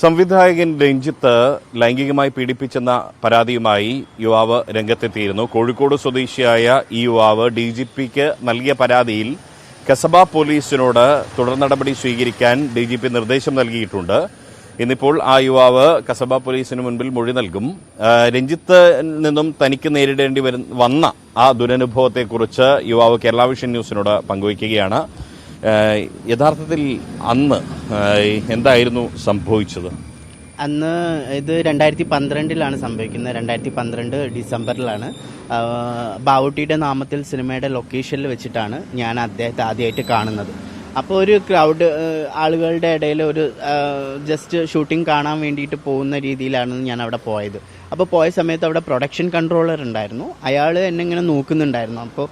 സംവിധായകൻ രഞ്ജിത്ത് ലൈംഗികമായി പീഡിപ്പിച്ചെന്ന പരാതിയുമായി യുവാവ് രംഗത്തെത്തിയിരുന്നു. കോഴിക്കോട് സ്വദേശിയായ ഈ യുവാവ് ഡി ജി പിക്ക് നൽകിയ പരാതിയിൽ കസബ പോലീസിനോട് തുടർ നടപടി സ്വീകരിക്കാൻ ഡി ജി പി നിർദ്ദേശം നൽകിയിട്ടുണ്ട്. ഇന്നിപ്പോൾ ആ യുവാവ് കസബ പോലീസിന് മുൻപിൽ മൊഴി നൽകും. രഞ്ജിത്ത് നിന്നും തനിക്ക് നേരിടേണ്ടി വന്ന ആ ദുരനുഭവത്തെക്കുറിച്ച് യുവാവ് കേരള വിഷൻ ന്യൂസിനോട് പങ്കുവയ്ക്കുകയാണ്. യഥാർത്ഥത്തിൽ അന്ന് എന്തായിരുന്നു സംഭവിച്ചത്? അന്ന് ഇത് രണ്ടായിരത്തി പന്ത്രണ്ടിലാണ് സംഭവിക്കുന്നത്. രണ്ടായിരത്തി പന്ത്രണ്ട് ഡിസംബറിലാണ് ബാവുട്ടിയുടെ നാമത്തിൽ സിനിമയുടെ ലൊക്കേഷനിൽ വെച്ചിട്ടാണ് ഞാൻ അദ്ദേഹത്തെ ആദ്യമായിട്ട് കാണുന്നത്. അപ്പോൾ ഒരു ക്രൗഡ് ആളുകളുടെ ഇടയിൽ ഒരു ജസ്റ്റ് ഷൂട്ടിംഗ് കാണാൻ വേണ്ടിയിട്ട് പോകുന്ന രീതിയിലാണ് ഞാൻ അവിടെ പോയത്. അപ്പോൾ പോയ സമയത്ത് അവിടെ പ്രൊഡക്ഷൻ കൺട്രോളർ ഉണ്ടായിരുന്നു. അയാൾ എന്നെ ഇങ്ങനെ നോക്കുന്നുണ്ടായിരുന്നു. അപ്പോൾ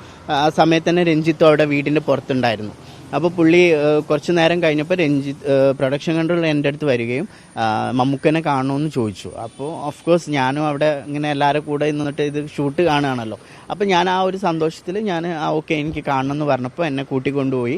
ആ സമയത്ത് തന്നെ രഞ്ജിത്തും അവിടെ വീടിന്റെ പുറത്തുണ്ടായിരുന്നു. അപ്പോൾ പുള്ളി കുറച്ച് നേരം കഴിഞ്ഞപ്പോൾ രഞ്ജിത്ത് പ്രൊഡക്ഷൻ കൺട്രോൾ എന്റെ അടുത്ത് വരികയും മമ്മൂക്കനെ കാണണമെന്ന് ചോദിച്ചു. അപ്പോൾ ഓഫ് കോഴ്സ് ഞാനും അവിടെ ഇങ്ങനെ എല്ലാവരും കൂടെ നിന്നിട്ട് ഇത് ഷൂട്ട് കാണുകയാണല്ലോ. അപ്പോൾ ഞാൻ ആ ഒരു സന്തോഷത്തിൽ ഞാൻ ആ ഓക്കെ എനിക്ക് കാണണം എന്ന് പറഞ്ഞപ്പോൾ എന്നെ കൂട്ടിക്കൊണ്ടുപോയി.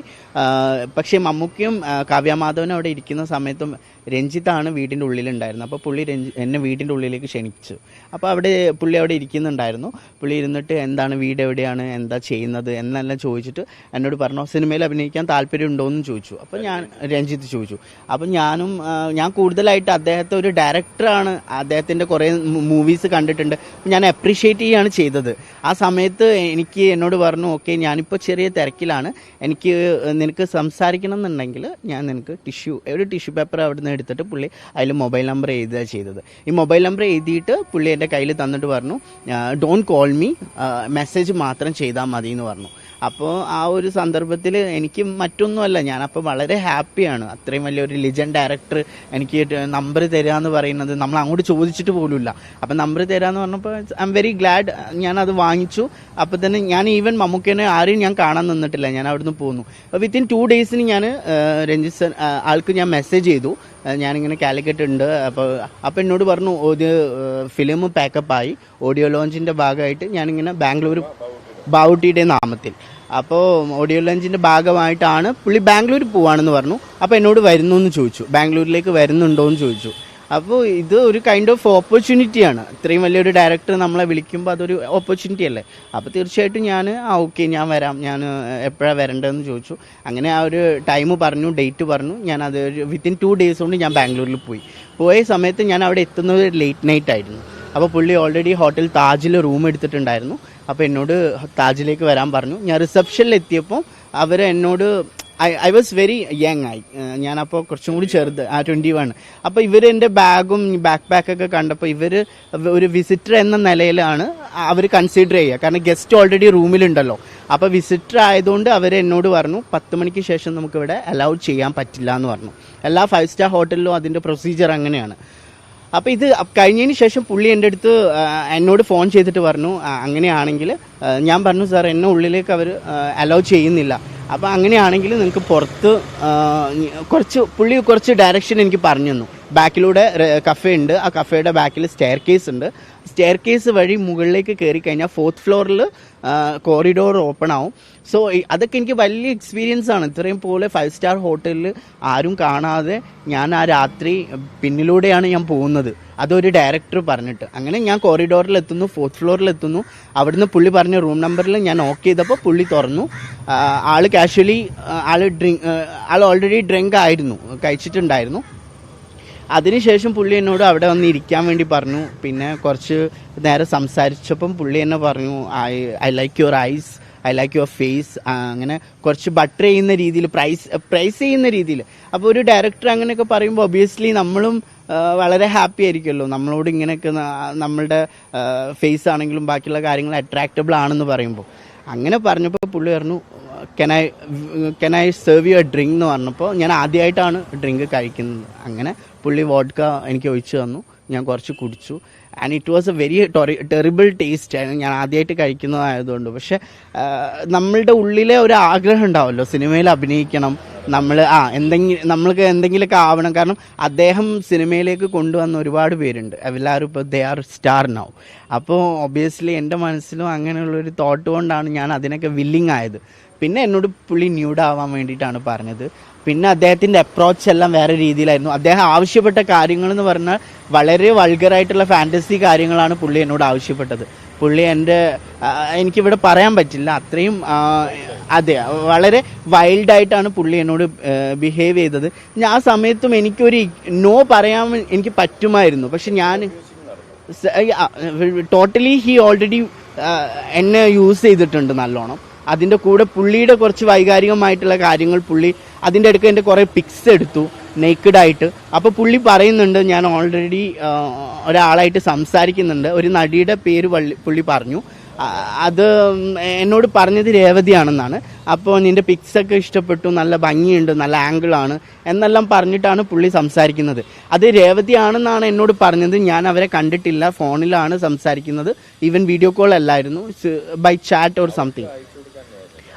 പക്ഷേ മമ്മൂക്കിയും കാവ്യമാധവനും അവിടെ ഇരിക്കുന്ന സമയത്തും രഞ്ജിത്താണ് വീടിന്റെ ഉള്ളിലുണ്ടായിരുന്നത്. അപ്പോൾ പുള്ളി രഞ്ജി എന്നെ വീടിന്റെ ഉള്ളിലേക്ക് ക്ഷണിച്ചു. അപ്പോൾ അവിടെ പുള്ളി അവിടെ ഇരിക്കുന്നുണ്ടായിരുന്നു. പുള്ളി ഇരുന്നിട്ട് എന്താണ് വീട് എവിടെയാണ് എന്താ ചെയ്യുന്നത് എന്നെല്ലാം ചോദിച്ചിട്ട് എന്നോട് പറഞ്ഞു സിനിമയിൽ അഭിനയിക്കാൻ താല്പര്യമുണ്ടോ എന്ന് ചോദിച്ചു. അപ്പോൾ ഞാൻ രഞ്ജിത്ത് ചോദിച്ചു. അപ്പം ഞാനും ഞാൻ കൂടുതലായിട്ട് അദ്ദേഹത്തെ ഒരു ഡയറക്ടറാണ് അദ്ദേഹത്തിന്റെ കുറേ മൂവീസ് കണ്ടിട്ടുണ്ട്. ഞാൻ അപ്രീഷിയേറ്റ് ചെയ്യുകയാണ് ചെയ്തത്. ആ സമയത്ത് എനിക്ക് എന്നോട് പറഞ്ഞു ഓക്കെ ഞാനിപ്പോൾ ചെറിയ തിരക്കിലാണ്. എനിക്ക് നിനക്ക് സംസാരിക്കണം എന്നുണ്ടെങ്കിൽ ഞാൻ നിനക്ക് ടിഷ്യൂ ഒരു ടിഷ്യൂ പേപ്പർ അവിടെ നിന്ന് എടുത്തിട്ട് പുള്ളി അതിൽ മൊബൈൽ നമ്പർ എഴുതുക ചെയ്തത്. ഈ മൊബൈൽ നമ്പർ എഴുതിയിട്ട് പുള്ളി എന്റെ കയ്യിൽ തന്നിട്ട് പറഞ്ഞു ഡോൺ കോൾ മീ മെസ്സേജ് മാത്രം ചെയ്താൽ മതി എന്ന് പറഞ്ഞു. അപ്പോൾ ആ ഒരു സന്ദർഭത്തിൽ എനിക്ക് മറ്റൊന്നുമല്ല. ഞാനപ്പോൾ വളരെ ഹാപ്പിയാണ്. അത്രയും വലിയൊരു ലിജൻ ഡയറക്ടർ എനിക്ക് നമ്പർ തരിക എന്ന് പറയുന്നത് നമ്മൾ അങ്ങോട്ട് ചോദിച്ചിട്ട് പോലുമില്ല. അപ്പം നമ്പർ തരാമെന്ന് പറഞ്ഞപ്പോൾ ഐ എം വെരി ഗ്ലാഡ് ഞാനത് വാങ്ങിച്ചു. അപ്പോൾ തന്നെ ഞാൻ ഈവൻ മമ്മൂക്കനെ ആരെയും ഞാൻ കാണാൻ നിന്നിട്ടില്ല. ഞാൻ അവിടുന്ന് പോന്നു. വിത്തിൻ ടു ഡേയ്സിന് ഞാൻ രഞ്ജിത്ത് സർ ആൾക്ക് ഞാൻ മെസ്സേജ് ചെയ്തു. ഞാനിങ്ങനെ കാലിക്കറ്റ് ഉണ്ട് അപ്പോൾ അപ്പോൾ എന്നോട് പറഞ്ഞു ഒരു ഫിലിം പാക്കപ്പായി ഓഡിയോ ലോഞ്ചിന്റെ ഭാഗമായിട്ട് ഞാനിങ്ങനെ ബാംഗ്ലൂർ ബാവുട്ടിയുടെ നാമത്തിൽ. അപ്പോൾ ഓഡിയോ ലഞ്ചിന്റെ ഭാഗമായിട്ടാണ് പുള്ളി ബാംഗ്ലൂർ പോവാണെന്ന് പറഞ്ഞു. അപ്പോൾ എന്നോട് വരുന്നു എന്ന് ചോദിച്ചു. ബാംഗ്ലൂരിലേക്ക് വരുന്നുണ്ടോ എന്ന് ചോദിച്ചു. അപ്പോൾ ഇത് ഒരു കൈൻഡ് ഓഫ് ഓപ്പർച്യൂണിറ്റിയാണ് ഇത്രയും വലിയൊരു ഡയറക്ടർ നമ്മളെ വിളിക്കുമ്പോൾ അതൊരു ഓപ്പർച്യൂണിറ്റി അല്ലേ? അപ്പോൾ തീർച്ചയായിട്ടും ഞാൻ ആ ഓക്കെ ഞാൻ വരാം. ഞാൻ എപ്പോഴാണ് വരേണ്ടതെന്ന് ചോദിച്ചു. അങ്ങനെ ആ ഒരു ടൈം പറഞ്ഞു ഡേറ്റ് പറഞ്ഞു. ഞാൻ അത് വിത്തിൻ ടു ഡേയ്സ് കൊണ്ട് ഞാൻ ബാംഗ്ലൂരിൽ പോയി. പോയ സമയത്ത് ഞാൻ അവിടെ എത്തുന്നത് ലേറ്റ് നൈറ്റ് ആയിരുന്നു. അപ്പോൾ പുള്ളി ഓൾറെഡി ഹോട്ടൽ താജിൽ റൂം എടുത്തിട്ടുണ്ടായിരുന്നു. അപ്പോൾ എന്നോട് താജിലേക്ക് വരാൻ പറഞ്ഞു. ഞാൻ റിസപ്ഷനിൽ എത്തിയപ്പോൾ അവർ എന്നോട് I I was very young ആയി. ഞാനപ്പോൾ കുറച്ചും കൂടി ചെറുത് ആ ട്വന്റി വൺ അപ്പോൾ ഇവർ എന്റെ ബാഗും ബാക്ക് പാക്കൊക്കെ കണ്ടപ്പോൾ ഇവർ ഒരു വിസിറ്റർ എന്ന നിലയിലാണ് അവർ കൺസിഡർ ചെയ്യുക. കാരണം ഗസ്റ്റ് ഓൾറെഡി റൂമിലുണ്ടല്ലോ അപ്പോൾ വിസിറ്റർ ആയതുകൊണ്ട് അവർ എന്നോട് പറഞ്ഞു പത്ത് മണിക്ക് ശേഷം നമുക്കിവിടെ അലൗഡ് ചെയ്യാൻ പറ്റില്ല എന്ന് പറഞ്ഞു. എല്ലാ ഫൈവ് സ്റ്റാർ ഹോട്ടലിലും അതിന്റെ പ്രൊസീജിയർ അങ്ങനെയാണ്. അപ്പോൾ ഇത് കഴിഞ്ഞതിന് ശേഷം പുള്ളി എന്റെ അടുത്ത് എന്നോട് ഫോൺ ചെയ്തിട്ട് പറഞ്ഞു അങ്ങനെയാണെങ്കിൽ ഞാൻ പറഞ്ഞു സാർ എന്നെ ഉള്ളിലേക്ക് അവർ അലോ ചെയ്യുന്നില്ല. അപ്പോൾ അങ്ങനെയാണെങ്കിൽ നിങ്ങൾക്ക് പുറത്ത് കുറച്ച് പുള്ളി കുറച്ച് ഡയറക്ഷൻ എനിക്ക് പറഞ്ഞു തന്നു. ബാക്കിലൂടെ കഫേ ഉണ്ട്. ആ കഫേയുടെ ബാക്കിൽ സ്റ്റെയർ കേസ് ഉണ്ട്. സ്റ്റെയർ കേസ് വഴി മുകളിലേക്ക് കയറി കഴിഞ്ഞാൽ ഫോർത്ത് ഫ്ലോറിൽ കോറിഡോർ ഓപ്പൺ ആവും. സോ അതൊക്കെ എനിക്ക് വലിയ എക്സ്പീരിയൻസ് ആണ്. ഇത്രയും പോലെ ഫൈവ് സ്റ്റാർ ഹോട്ടലിൽ ആരും കാണാതെ ഞാൻ ആ രാത്രി പിന്നിലൂടെയാണ് ഞാൻ പോകുന്നത്. അതൊരു ഡയറക്ടർ പറഞ്ഞിട്ട്. അങ്ങനെ ഞാൻ കോറിഡോറിൽ എത്തുന്നു ഫോർത്ത് ഫ്ലോറിൽ എത്തുന്നു. അവിടുന്ന് പുള്ളി പറഞ്ഞ റൂം നമ്പറിൽ ഞാൻ ഓക്കെ ചെയ്തപ്പോൾ പുള്ളി തുറന്നു. ആൾ കാഷ്വലി ആൾ ഡ്രിങ്ക് ആൾ ഓൾറെഡി ഡ്രിങ്ക് ആയിരുന്നു കഴിച്ചിട്ടുണ്ടായിരുന്നു. അതിനുശേഷം പുള്ളി എന്നോട് അവിടെ വന്ന് ഇരിക്കാൻ വേണ്ടി പറഞ്ഞു. പിന്നെ കുറച്ച് നേരം സംസാരിച്ചപ്പം പുള്ളി എന്നെ പറഞ്ഞു I I like your eyes I like your face അങ്ങനെ കുറച്ച് ബട്ടർ ചെയ്യുന്ന രീതിയിൽ പ്രൈസ് പ്രൈസ് ചെയ്യുന്ന രീതിയിൽ. അപ്പോൾ ഒരു ഡയറക്ടർ അങ്ങനെയൊക്കെ പറയുമ്പോൾ ഒബിയസ്ലി നമ്മളും വളരെ ഹാപ്പി ആയിരിക്കുമല്ലോ. നമ്മളോട് ഇങ്ങനെയൊക്കെ നമ്മളുടെ ഫേസ് ആണെങ്കിലും ബാക്കിയുള്ള കാര്യങ്ങൾ അട്രാക്റ്റബിൾ ആണെന്ന് പറയുമ്പോൾ അങ്ങനെ പറഞ്ഞപ്പോൾ പുള്ളി പറഞ്ഞു can I can I serve you a drink എന്ന് പറഞ്ഞപ്പോൾ ഞാൻ ആദ്യമായിട്ടാണ് ഡ്രിങ്ക് കഴിക്കുന്നത്. അങ്ങനെ പുള്ളി വോഡ്ക എനിക്ക് ഒഴിച്ചു തന്നു. ഞാൻ കുറച്ച് കുടിച്ചു. And it was a very terrible taste ആയിരുന്നു. ഞാൻ ആദ്യമായിട്ട് കഴിക്കുന്നതായതുകൊണ്ട്. പക്ഷെ നമ്മളുടെ ഉള്ളിലെ ഒരു ആഗ്രഹം ഉണ്ടാവുമല്ലോ സിനിമയിൽ അഭിനയിക്കണം. നമ്മൾ ആ എന്തെങ്കിലും നമ്മൾക്ക് എന്തെങ്കിലുമൊക്കെ ആവണം. കാരണം അദ്ദേഹം സിനിമയിലേക്ക് കൊണ്ടുവന്ന ഒരുപാട് പേരുണ്ട്. എല്ലാവരും ഇപ്പോൾ ദേ ആർ സ്റ്റാർ നൗ അപ്പോൾ ഒബിയസ്ലി എന്റെ മനസ്സിലും അങ്ങനെയുള്ളൊരു തോട്ട് കൊണ്ടാണ് ഞാൻ അതിനൊക്കെ വില്ലിങ് ആയത്. പിന്നെ എന്നോട് പുള്ളി ന്യൂഡ് ആവാൻ വേണ്ടിയിട്ടാണ് പറഞ്ഞത്. പിന്നെ അദ്ദേഹത്തിന്റെ അപ്രോച്ച് എല്ലാം വേറെ രീതിയിലായിരുന്നു. അദ്ദേഹം ആവശ്യപ്പെട്ട കാര്യങ്ങൾ എന്ന് പറഞ്ഞാൽ വളരെ വൾഗറായിട്ടുള്ള ഫാന്റസി കാര്യങ്ങളാണ് പുള്ളി എന്നോട് ആവശ്യപ്പെട്ടത്. പുള്ളി എന്റെ എനിക്കിവിടെ പറയാൻ പറ്റില്ല. അത്രയും അതെ വളരെ വൈൽഡായിട്ടാണ് പുള്ളി എന്നോട് ബിഹേവ് ചെയ്തത്. ഞാൻ ആ സമയത്തും എനിക്കൊരു നോ പറയാൻ എനിക്ക് പറ്റുമായിരുന്നു. പക്ഷെ ഞാൻ ടോട്ടലി ഹി ഓൾറെഡി എന്നെ യൂസ് ചെയ്തിട്ടുണ്ട് നല്ലോണം. അതിന്റെ കൂടെ പുള്ളിയുടെ കുറച്ച് വൈകാരികമായിട്ടുള്ള കാര്യങ്ങൾ പുള്ളി അതിന്റെ അടുക്ക് എന്റെ കുറേ പിക്സ് എടുത്തു നെയ്ക്കഡായിട്ട് അപ്പോൾ പുള്ളി പറയുന്നുണ്ട് ഞാൻ ഓൾറെഡി ഒരാളായിട്ട് സംസാരിക്കുന്നുണ്ട്. ഒരു നടിയുടെ പേര് പുള്ളി പറഞ്ഞു. അത് എന്നോട് പറഞ്ഞത് രേവതിയാണെന്നാണ്. അപ്പോൾ നിന്റെ പിക്സൊക്കെ ഇഷ്ടപ്പെട്ടു നല്ല ഭംഗിയുണ്ട് നല്ല ആംഗിളാണ് എന്നെല്ലാം പറഞ്ഞിട്ടാണ് പുള്ളി സംസാരിക്കുന്നത്. അത് രേവതിയാണെന്നാണ് എന്നോട് പറഞ്ഞത്. ഞാൻ അവരെ കണ്ടിട്ടില്ല ഫോണിലാണ് സംസാരിക്കുന്നത്. ഈവൻ വീഡിയോ കോൾ അല്ലായിരുന്നു. ബൈ ചാറ്റ് ഓർ സംതിങ്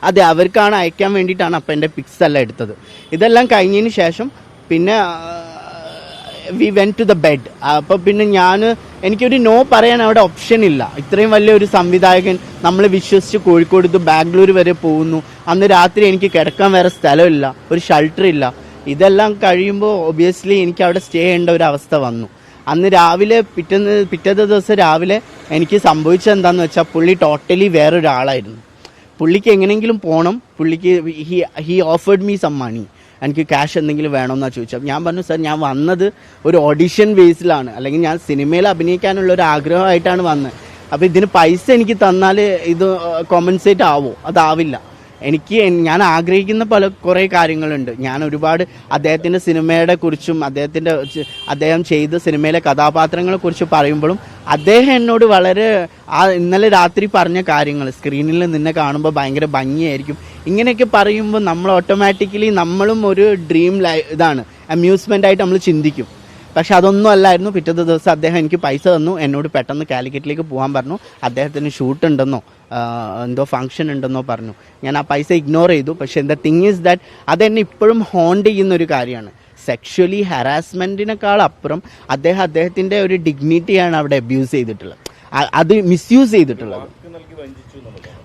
അതെ അവർക്കാണ് അയക്കാൻ വേണ്ടിയിട്ടാണ് അപ്പം എന്റെ പിക്സ് എല്ലാം എടുത്തത്. ഇതെല്ലാം കഴിഞ്ഞതിന് ശേഷം പിന്നെ we went to the bed അപ്പോൾ പിന്നെ ഞാൻ എനിക്കൊരു നോ പറയാൻ അവിടെ ഓപ്ഷൻ ഇല്ല. ഇത്രയും വലിയൊരു സംവിധായകൻ നമ്മൾ വിശ്വസിച്ച് കോഴിക്കോട് ഇത് ബാംഗ്ലൂർ വരെ പോകുന്നു. അന്ന് രാത്രി എനിക്ക് കിടക്കാൻ വേറെ സ്ഥലമില്ല ഒരു ഷെൽട്ടർ ഇല്ല. ഇതെല്ലാം കഴിയുമ്പോൾ ഒബിയസ്ലി എനിക്ക് അവിടെ സ്റ്റേ ചെയ്യേണ്ട ഒരു അവസ്ഥ വന്നു. അന്ന് രാവിലെ പിറ്റേന്ന് പിറ്റേത്തെ ദിവസം രാവിലെ എനിക്ക് സംഭവിച്ചത് എന്താണെന്ന് വെച്ചാൽ പുള്ളി ടോട്ടലി വേറൊരാളായിരുന്നു. പുള്ളിക്ക് എങ്ങനെയെങ്കിലും പോകണം പുള്ളിക്ക് he he offered me some money എനിക്ക് ക്യാഷ് എന്തെങ്കിലും വേണമെന്നാണ് ചോദിച്ചത്. ഞാൻ പറഞ്ഞു സാർ ഞാൻ വന്നത് ഒരു ഓഡിഷൻ ബേസിലാണ് അല്ലെങ്കിൽ ഞാൻ സിനിമയിൽ അഭിനയിക്കാനുള്ള ഒരു ആഗ്രഹമായിട്ടാണ് വന്നത്. അപ്പോൾ ഇതിന് പൈസ എനിക്ക് തന്നാൽ ഇത് കോമ്പൻസേറ്റ് ആവോ? അതാവില്ല. എനിക്ക് ഞാൻ ആഗ്രഹിക്കുന്ന പല കുറേ കാര്യങ്ങളുണ്ട്. ഞാൻ ഒരുപാട് അദ്ദേഹത്തിന്റെ സിനിമയുടെ കുറിച്ചും അദ്ദേഹത്തിന്റെ അദ്ദേഹം ചെയ്ത സിനിമയിലെ കഥാപാത്രങ്ങളെ കുറിച്ച് പറയുമ്പോഴും അദ്ദേഹം എന്നോട് വളരെ ആ ഇന്നലെ രാത്രി പറഞ്ഞ കാര്യങ്ങൾ സ്ക്രീനിൽ നിന്നെ കാണുമ്പോൾ ഭയങ്കര ഭംഗിയായിരിക്കും. ഇങ്ങനെയൊക്കെ പറയുമ്പോൾ നമ്മൾ ഓട്ടോമാറ്റിക്കലി നമ്മളും ഒരു ഡ്രീം ലൈ ഇതാണ്. അമ്യൂസ്മെന്റ് ആയിട്ട് നമ്മൾ ചിന്തിക്കും. പക്ഷെ അതൊന്നും അല്ലായിരുന്നു. പിറ്റത്തെ ദിവസം അദ്ദേഹം എനിക്ക് പൈസ തന്നു. എന്നോട് പെട്ടെന്ന് കാലിക്കറ്റിലേക്ക് പോകാൻ പറഞ്ഞു. അദ്ദേഹത്തിന് ഷൂട്ട് ഉണ്ടെന്നോ എന്തോ ഫംഗ്ഷൻ ഉണ്ടെന്നോ പറഞ്ഞു. ഞാൻ ആ പൈസ ഇഗ്നോർ ചെയ്തു. പക്ഷേ എന്താ തിങ് ഈസ് ദാറ്റ് അതെന്നെ ഇപ്പോഴും ഹോണ്ട് ചെയ്യുന്ന ഒരു കാര്യമാണ്. സെക്ഷലി ഹറാസ്മെന്റിനേക്കാൾ അപ്പുറം അദ്ദേഹം അദ്ദേഹത്തിന്റെ ഒരു ഡിഗ്നിറ്റിയാണ് അവിടെ അബ്യൂസ് ചെയ്തിട്ടുള്ളത്. അത് മിസ്യൂസ് ചെയ്തിട്ടുള്ളത്.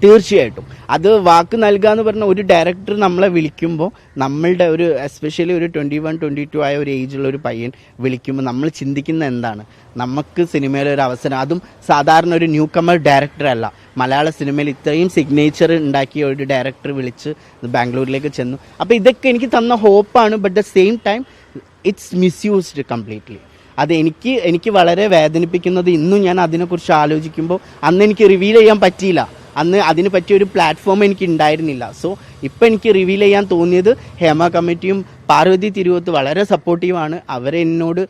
തീർച്ചയായിട്ടും. അത് വാക്ക് നൽകുക എന്ന് പറഞ്ഞ ഒരു ഡയറക്ടർ നമ്മളെ വിളിക്കുമ്പോൾ നമ്മളുടെ ഒരു എസ്പെഷ്യലി ഒരു ട്വന്റി വൺ ട്വന്റി ടു ആയ ഒരു ഏജുള്ള ഒരു പയ്യൻ വിളിക്കുമ്പോൾ നമ്മൾ ചിന്തിക്കുന്ന എന്താണ്? നമുക്ക് സിനിമയിലെ ഒരു അവസരം അതും സാധാരണ ഒരു ന്യൂ കമർ ഡയറക്ടർ അല്ല. മലയാള സിനിമയിൽ ഇത്രയും സിഗ്നേച്ചർ ഉണ്ടാക്കിയ ഒരു ഡയറക്ടർ വിളിച്ച് ബാംഗ്ലൂരിലേക്ക് ചെന്നു. അപ്പോൾ ഇതൊക്കെ എനിക്ക് തന്ന ഹോപ്പാണ് but the same time it's misused completely അത് എനിക്ക് എനിക്ക് വളരെ വേദനിപ്പിക്കുന്നത് ഇന്നും ഞാൻ അതിനെക്കുറിച്ച് ആലോചിക്കുമ്പോൾ അന്ന് എനിക്ക് റിവീൽ ചെയ്യാൻ പറ്റിയില്ല. അന്ന് അതിന് പറ്റിയ ഒരു പ്ലാറ്റ്ഫോം എനിക്ക് ഉണ്ടായിരുന്നില്ല. സോ ഇപ്പം എനിക്ക് റിവീൽ ചെയ്യാൻ തോന്നിയത് ഹേമ കമ്മിറ്റിയും പാർവതി തിരുവത്ത് വളരെ സപ്പോർട്ടീവാണ് അവരെ എന്നോട്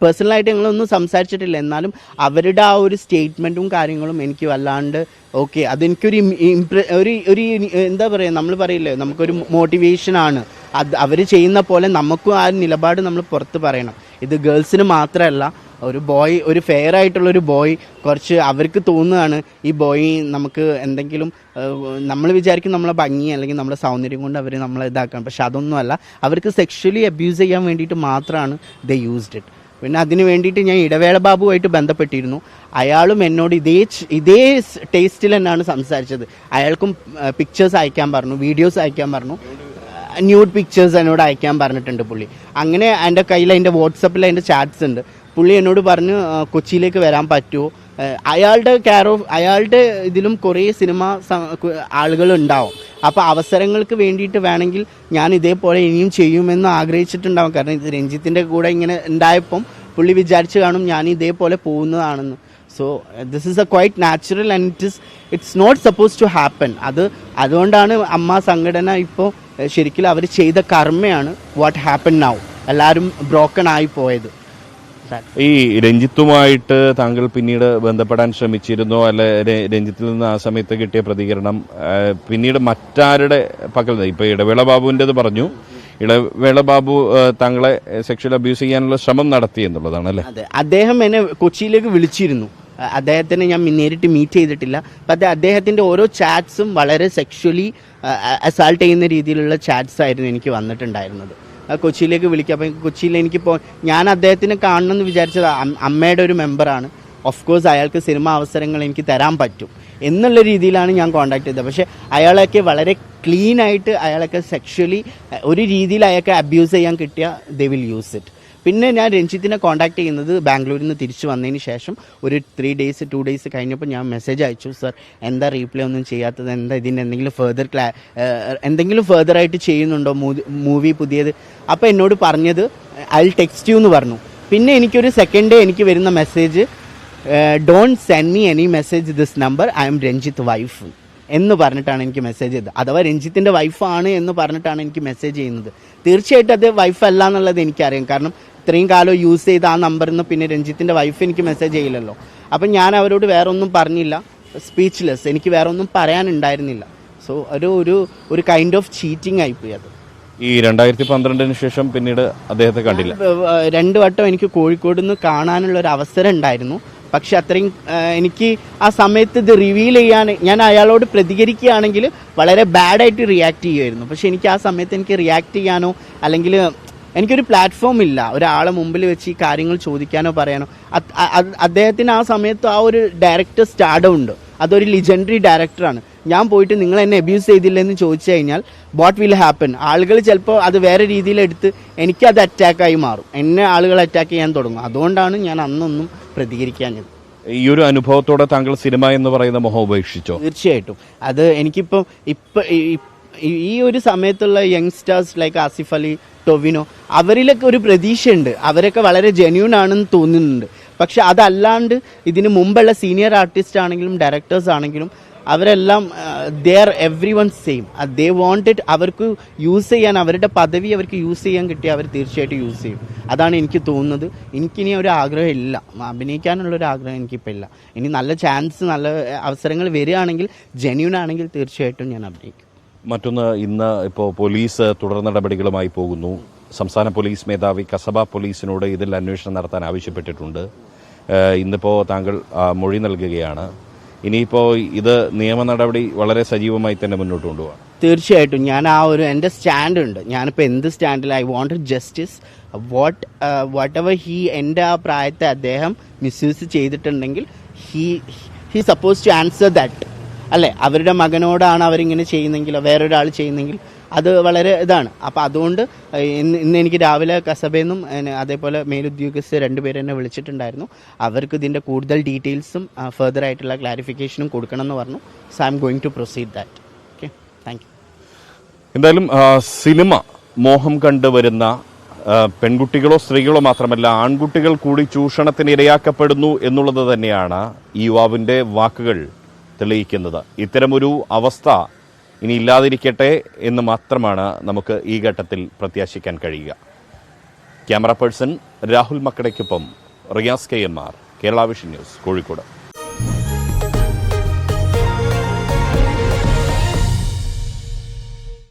പേഴ്സണലായിട്ട് ഞങ്ങളൊന്നും സംസാരിച്ചിട്ടില്ല. എന്നാലും അവരുടെ ആ ഒരു സ്റ്റേറ്റ്മെന്റും കാര്യങ്ങളും എനിക്ക് വല്ലാണ്ട് ഓക്കെ അതെനിക്കൊരു ഇംപ്ര- ഒരു ഒരു എന്താ പറയുക നമ്മൾ പറയില്ലേ നമുക്കൊരു മോട്ടിവേഷനാണ് അത് അവർ ചെയ്യുന്ന പോലെ നമുക്കും ആ നിലപാട് നമ്മൾ പുറത്ത് പറയണം. ഇത് ഗേൾസിന് മാത്രമല്ല ഒരു ബോയ് ഒരു ഫെയർ ആയിട്ടുള്ള ഒരു ബോയ് കുറച്ച് അവർക്ക് തോന്നുകയാണ് ഈ ബോയ് നമുക്ക് എന്തെങ്കിലും നമ്മൾ വിചാരിക്കും നമ്മളെ ഭംഗി അല്ലെങ്കിൽ നമ്മളെ സൗന്ദര്യം കൊണ്ട് അവർ നമ്മളെ ഇതാക്കണം പക്ഷെ അതൊന്നുമല്ല. അവർക്ക് സെക്ഷലി അബ്യൂസ് ചെയ്യാൻ വേണ്ടിയിട്ട് മാത്രമാണ് ദ യൂസ്ഡ് ഇറ്റ് പിന്നെ അതിന് വേണ്ടിയിട്ട് ഞാൻ ഇടവേള ബാബുവായിട്ട് ബന്ധപ്പെട്ടിരുന്നു. അയാളും എന്നോട് ഇതേ ഇതേ ടേസ്റ്റിൽ തന്നെയാണ് സംസാരിച്ചത്. അയാൾക്കും പിക്ചേഴ്സ് അയക്കാൻ പറഞ്ഞു വീഡിയോസ് അയക്കാൻ പറഞ്ഞു. ന്യൂഡ് പിക്ചേഴ്സ് എന്നോട് അയക്കാൻ പറഞ്ഞിട്ടുണ്ട് പുള്ളി. അങ്ങനെ എന്റെ കയ്യിൽ അതിന്റെ വാട്സപ്പിൽ അതിന്റെ ചാറ്റ്സ് ഉണ്ട്. പുള്ളി എന്നോട് പറഞ്ഞു കൊച്ചിയിലേക്ക് വരാൻ പറ്റുമോ? അയാളുടെ കെയർ ഓഫ് അയാളുടെ ഇതിലും കുറേ സിനിമ ആളുകൾ ഉണ്ടാവും അപ്പോൾ അവസരങ്ങൾക്ക് വേണ്ടിയിട്ട് വേണമെങ്കിൽ ഞാൻ ഇതേപോലെ ഇനിയും ചെയ്യുമെന്ന് ആഗ്രഹിച്ചിട്ടുണ്ടാവും. കാരണം ഇത് രഞ്ജിത്തിന്റെ കൂടെ ഇങ്ങനെ ഉണ്ടായപ്പം പുള്ളി വിചാരിച്ചു കാണും ഞാൻ ഇതേപോലെ പോകുന്നതാണെന്ന്. So this is a quite natural and it is it's not suppose to happen അത് അതുകൊണ്ടാണ് അമ്മ സംഘടന ഇപ്പോൾ ശരിക്കും അവർ ചെയ്ത കർമ്മയാണ് വാട്ട് ഹാപ്പൻ നൗ എല്ലാവരും ബ്രോക്കൺ ആയി പോയത്. ഈ രഞ്ജിത്തുമായിട്ട് താങ്കൾ പിന്നീട് ബന്ധപ്പെടാൻ ശ്രമിച്ചിരുന്നോ? അല്ലെ രഞ്ജിത്തിൽ നിന്ന് ആ സമയത്ത് കിട്ടിയ പ്രതികരണം പിന്നീട് മറ്റാരുടെ പക്കൽ ഇപ്പൊ ഇടവേള ബാബുവിന്റെത് പറഞ്ഞു. ഇടവേള ബാബു താങ്കളെ സെക്ഷൽ അബ്യൂസ് ചെയ്യാനുള്ള ശ്രമം നടത്തി എന്നുള്ളതാണ് അല്ലെ? അതെ. അദ്ദേഹം എന്നെ കൊച്ചിയിലേക്ക് വിളിച്ചിരുന്നു. അദ്ദേഹത്തിനെ ഞാൻ നേരിട്ട് മീറ്റ് ചെയ്തിട്ടില്ല. പക്ഷേ അദ്ദേഹത്തിന്റെ ഓരോ ചാറ്റ്സും വളരെ സെക്ഷലി അസാൾട്ട് ചെയ്യുന്ന രീതിയിലുള്ള ചാറ്റ്സ് ആയിരുന്നു എനിക്ക് വന്നിട്ടുണ്ടായിരുന്നത്. കൊച്ചിയിലേക്ക് വിളിക്കുക അപ്പം കൊച്ചിയിൽ എനിക്കിപ്പോൾ ഞാൻ അദ്ദേഹത്തിനെ കാണണമെന്ന് വിചാരിച്ചത് അമ്മയുടെ ഒരു മെമ്പറാണ്. ഓഫ് കോഴ്സ് അയാൾക്ക് സിനിമ അവസരങ്ങൾ എനിക്ക് തരാൻ പറ്റും എന്നുള്ള രീതിയിലാണ് ഞാൻ കോണ്ടാക്ട് ചെയ്തത്. പക്ഷേ അയാളൊക്കെ വളരെ ക്ലീനായിട്ട് അയാളൊക്കെ സെക്ഷലി ഒരു രീതിയിൽ അയാൾക്ക് അബ്യൂസ് ചെയ്യാൻ കിട്ടിയ ദേ വിൽ യൂസ് ഇറ്റ് പിന്നെ ഞാൻ രഞ്ജിത്തിനെ കോൺടാക്ട് ചെയ്യുന്നത് ബാംഗ്ലൂരിൽ നിന്ന് തിരിച്ചു വന്നതിന് ശേഷം ഒരു ത്രീ ഡേയ്സ് ടു ഡേയ്സ് കഴിഞ്ഞപ്പോൾ ഞാൻ മെസ്സേജ് അയച്ചു സർ എന്താ റീപ്ലൈ ഒന്നും ചെയ്യാത്തത്? എന്താ ഇതിന് എന്തെങ്കിലും ഫെർദർ ക്ലാ എന്തെങ്കിലും ആയിട്ട് ചെയ്യുന്നുണ്ടോ? മൂവി പുതിയത്? അപ്പോൾ എന്നോട് പറഞ്ഞത് ഐ ടെക്സ്റ്റ് യു എന്ന് പറഞ്ഞു. പിന്നെ എനിക്കൊരു സെക്കൻഡ് ഡേ എനിക്ക് വരുന്ന message don't send me any message this number I'm Ranjith wife എന്ന് പറഞ്ഞിട്ടാണ് എനിക്ക് മെസ്സേജ് ചെയ്തത്. അഥവാ രഞ്ജിത്തിന്റെ വൈഫാണ് എന്ന് പറഞ്ഞിട്ടാണ് എനിക്ക് മെസ്സേജ് ചെയ്യുന്നത്. തീർച്ചയായിട്ടും അത് വൈഫ് അല്ല എന്നുള്ളത് എനിക്കറിയാം. കാരണം ഇത്രയും കാലം യൂസ് ചെയ്ത ആ നമ്പറിൽ നിന്ന് പിന്നെ രഞ്ജിത്തിന്റെ വൈഫ് എനിക്ക് മെസ്സേജ് ചെയ്യില്ലല്ലോ. അപ്പം ഞാൻ അവരോട് വേറെ ഒന്നും പറഞ്ഞില്ല. സ്പീച്ച്ലെസ് എനിക്ക് വേറെ ഒന്നും പറയാനുണ്ടായിരുന്നില്ല. സോ ഒരു ഒരു ഒരു കൈൻഡ് ഓഫ് ചീറ്റിംഗ് ആയിപ്പോയി അത്. ഈ രണ്ടായിരത്തി പന്ത്രണ്ടിന് ശേഷം പിന്നീട് അദ്ദേഹത്തെ കണ്ടില്ല. രണ്ട് വട്ടം എനിക്ക് കോഴിക്കോട് നിന്ന് കാണാനുള്ള ഒരു അവസരം ഉണ്ടായിരുന്നു. പക്ഷെ അത്രയും എനിക്ക് ആ സമയത്ത് ഇത് റിവീൽ ചെയ്യാൻ ഞാൻ അയാളോട് പ്രതികരിക്കുകയാണെങ്കിൽ വളരെ ബാഡായിട്ട് റിയാക്ട് ചെയ്യുമായിരുന്നു. പക്ഷെ എനിക്ക് ആ സമയത്ത് എനിക്ക് റിയാക്ട് ചെയ്യാനോ അല്ലെങ്കിൽ എനിക്കൊരു പ്ലാറ്റ്ഫോം ഇല്ല. ഒരാളെ മുമ്പിൽ വെച്ച് ഈ കാര്യങ്ങൾ ചോദിക്കാനോ പറയാനോ. അദ്ദേഹത്തിന് ആ സമയത്ത് ആ ഒരു ഡയറക്ടർ സ്റ്റാർഡം ഉണ്ട്. അതൊരു ലിജൻഡറി ഡയറക്ടറാണ് ഞാൻ പോയിട്ട് നിങ്ങൾ എന്നെ അബ്യൂസ് ചെയ്തില്ലെന്ന് ചോദിച്ചു കഴിഞ്ഞാൽ വാട്ട് വിൽ ഹാപ്പൻ ആളുകൾ ചിലപ്പോൾ അത് വേറെ രീതിയിൽ എടുത്ത് എനിക്കത് അറ്റാക്കായി മാറും. എന്നെ ആളുകൾ അറ്റാക്ക് ചെയ്യാൻ തുടങ്ങും. അതുകൊണ്ടാണ് ഞാൻ അന്നൊന്നും പ്രതികരിക്കാഞ്ഞത്. ഈ ഒരു അനുഭവത്തോടെ താങ്കൾ സിനിമ എന്ന് പറയുന്ന മുഖം ഉപേക്ഷിച്ചോ? തീർച്ചയായിട്ടും. അത് എനിക്കിപ്പം ഇപ്പം ഈ ഒരു സമയത്തുള്ള യങ്സ്റ്റേഴ്സ് ലൈക്ക് ആസിഫ് അലി ടൊവിനോ അവരിലൊക്കെ ഒരു പ്രതീക്ഷയുണ്ട്. അവരൊക്കെ വളരെ ജെന്യൂൺ ആണെന്ന് തോന്നുന്നുണ്ട്. പക്ഷെ അതല്ലാണ്ട് ഇതിന് മുമ്പുള്ള സീനിയർ ആർട്ടിസ്റ്റ് ആണെങ്കിലും ഡയറക്ടേഴ്സ് ആണെങ്കിലും അവരെല്ലാം they are every one same they won't അവർക്ക് യൂസ് ചെയ്യാൻ അവരുടെ പദവി അവർക്ക് യൂസ് ചെയ്യാൻ കിട്ടിയാൽ അവർ തീർച്ചയായിട്ടും യൂസ് ചെയ്യും. അതാണ് എനിക്ക് തോന്നുന്നത്. എനിക്കിനി ഒരു ആഗ്രഹം ഇല്ല. അഭിനയിക്കാനുള്ള ഒരു ആഗ്രഹം എനിക്കിപ്പോൾ ഇല്ല. ഇനി നല്ല ചാൻസ് നല്ല അവസരങ്ങൾ വരികയാണെങ്കിൽ ജെന്യൂൺ ആണെങ്കിൽ തീർച്ചയായിട്ടും ഞാൻ അഭിനയിക്കും. മറ്റൊന്ന് ഇന്ന് ഇപ്പോൾ പോലീസ് തുടർ നടപടികളുമായി പോകുന്നു. സംസ്ഥാന പോലീസ് മേധാവി കസബ പോലീസിനോട് ഇതിൽ അന്വേഷണം നടത്താൻ ആവശ്യപ്പെട്ടിട്ടുണ്ട്. ഇന്നിപ്പോൾ താങ്കൾ മൊഴി നൽകുകയാണ്. ഇനിയിപ്പോൾ ഇത് നിയമ നടപടി വളരെ സജീവമായി തന്നെ മുന്നോട്ട് കൊണ്ടുപോകാം തീർച്ചയായിട്ടും. ഞാൻ ആ ഒരു എന്റെ സ്റ്റാൻഡ് ഉണ്ട് ഞാനിപ്പോൾ എന്ത് സ്റ്റാൻഡിൽ I want justice what whatever he എന്റെ ആ പ്രായത്തെ അദ്ദേഹം മിസ്യൂസ് ചെയ്തിട്ടുണ്ടെങ്കിൽ he he suppose to answer that. അല്ലേ അവരുടെ മകനോടാണ് അവരിങ്ങനെ ചെയ്യുന്നെങ്കിലോ വേറൊരാൾ ചെയ്യുന്നെങ്കിൽ അത് വളരെ ഇതാണ്. അപ്പോൾ അതുകൊണ്ട് ഇന്ന് ഇന്ന് എനിക്ക് രാവിലെ കസബയിൽ നിന്നും അതേപോലെ മേലുദ്യോഗസ്ഥർ രണ്ടുപേരെ എന്നെ വിളിച്ചിട്ടുണ്ടായിരുന്നു. അവർക്ക് ഇതിന്റെ കൂടുതൽ ഡീറ്റെയിൽസും ഫെർദർ ആയിട്ടുള്ള ക്ലാരിഫിക്കേഷനും കൊടുക്കണം എന്ന് പറഞ്ഞു. So I'm going to proceed that okay thank you എന്തായാലും സിനിമ മോഹം കണ്ടുവരുന്ന പെൺകുട്ടികളോ സ്ത്രീകളോ മാത്രമല്ല ആൺകുട്ടികൾ കൂടി ചൂഷണത്തിന് ഇരയാക്കപ്പെടുന്നു എന്നുള്ളത് തന്നെയാണ് ഈ യുവാവിന്റെ വാക്കുകൾ. തെളിയിക്കുന്നത്. ഇത്തരമൊരു അവസ്ഥ ഇനി ഇല്ലാതിരിക്കട്ടെ എന്ന് മാത്രമാണ് നമുക്ക് ഈ ഘട്ടത്തിൽ പ്രത്യാശിക്കാൻ കഴിയുക. Camera person Rahul മക്കടയ്ക്കൊപ്പം Riyas K M R Kerala vision news Kozhikode.